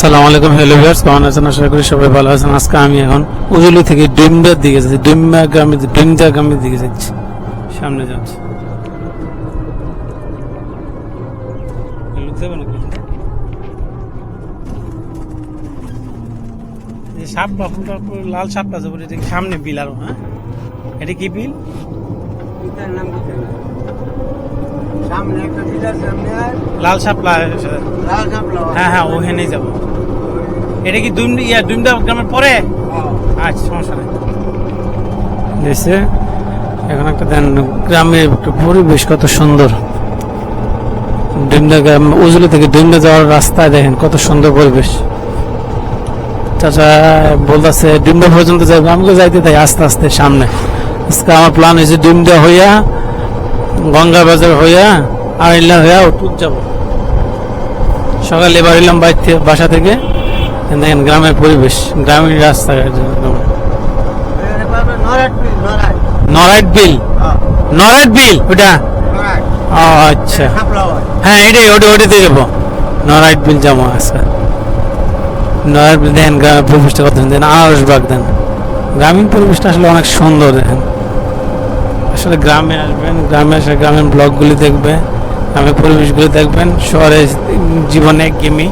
সালাম আলাইকুম, hello viewers, কেমন আছেন? আশা করি সবাই ভালো আছেন। আজকে আমি এখন উজুলি থেকে ডিমদার দিকে যাচ্ছি। ডিমা গ্রামের ডিমদা গ্রামের দিকে যাচ্ছি। সামনে যাচ্ছি। সাপ বাপুটা লাল সাপটা আছে সামনে বিল আরও হ্যাঁ? এটা কি বিল? নাম? সামনে একটা পিতার সামনে লাল কাপলা হ্যাঁ হ্যাঁ ওখানেই যাব। এটা কি দুম ইয়া দুমদা গ্রামের পরে? আচ্ছা সমস্যা নেই। দেশে এখন একটা দেন গ্রামের একটা পরিবেশ কত সুন্দর। ডিমদা গ্রাম উজলি থেকে ডিমদা যাওয়ার রাস্তায় দেখেন কত সুন্দর পরিবেশ। চাচা বলতেছে ডিমদা পর্যন্ত যাইবো আমাকে যাইতে তাই আস্তে আস্তে সামনে। আজকে আমার প্ল্যান হয়েছে ডিমদা হইয়া গঙ্গা বাজার হইয়া আইলা হইয়া উঠুক যাব। সকালে বাইর থেকে বাসা থেকে। দেখেন গ্রামের পরিবেশ। গ্রামীণ রাস্তা নরাট নরাট বিল। নরাইট বিল? ওটা ও আচ্ছা। হয়, এটাই, ওটা ওটাতে যাব। নরাইট বিল যাব আচ্ছা নরাইট বিল, দেখেন গ্রামের পরিবেশটা কত সুন্দর দেখেন আড়সবাগ দেন গ্রামীণ পরিবেশটা আসলে অনেক সুন্দর, দেখেন। আসলে গ্রামে আসবেন গ্রামে এসে গ্রামের ব্লকগুলি দেখবে গ্রামের পরিবেশগুলি দেখবেন। শহরে জীবনে একঘেয়েমি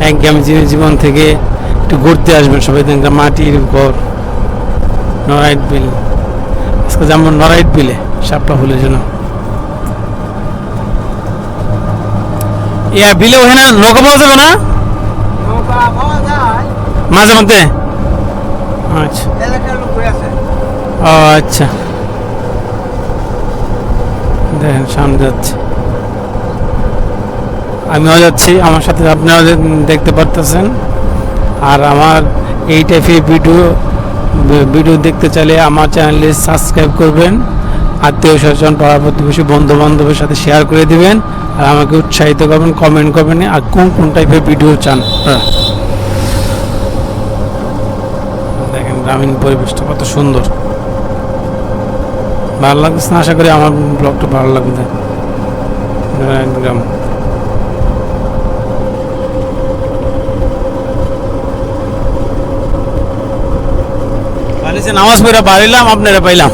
একঘেয়েমি জীব- জীবন থেকে একটু ঘুরতে আসবেন সবাই দেখবেন মাটির ঘর নরাইট বিল। আজকে যেমন নরাইট বিলে সাপটা ফুলের জন্য। ইয়া বিলে ওখানে নৌকা পাওয়া যাবে না? মাঝে মধ্যে? আচ্ছা। ও আচ্ছা। দেখেন, সামনে যাচ্ছে। আমিও যাচ্ছি, আমার সাথে আপনারা দেখতে পারতেছেন। আর আমার এই টাইপের ভিডিও ভিডিও দেখতে চাইলে আমার চ্যানেলে সাবস্ক্রাইব করবেন। আত্মীয় স্বজন পাড়া প্রতিবেশী বন্ধু বান্ধবের সাথে শেয়ার করে দিবেন। আর আমাকে উৎসাহিত করবেন কমেন্ট করবেন আর কোন কোন টাইপের ভিডিও চান। হ্যাঁ। দেখেন, গ্রামীণ পরিবেশটা কত সুন্দর। ভালো লাগছে না? আশা করি আমার ব্লগটা ভালো লাগবে নারায়ণ গ্রাম নামাজ পড়া বাড়িলাম, আপনারা পাইলাম।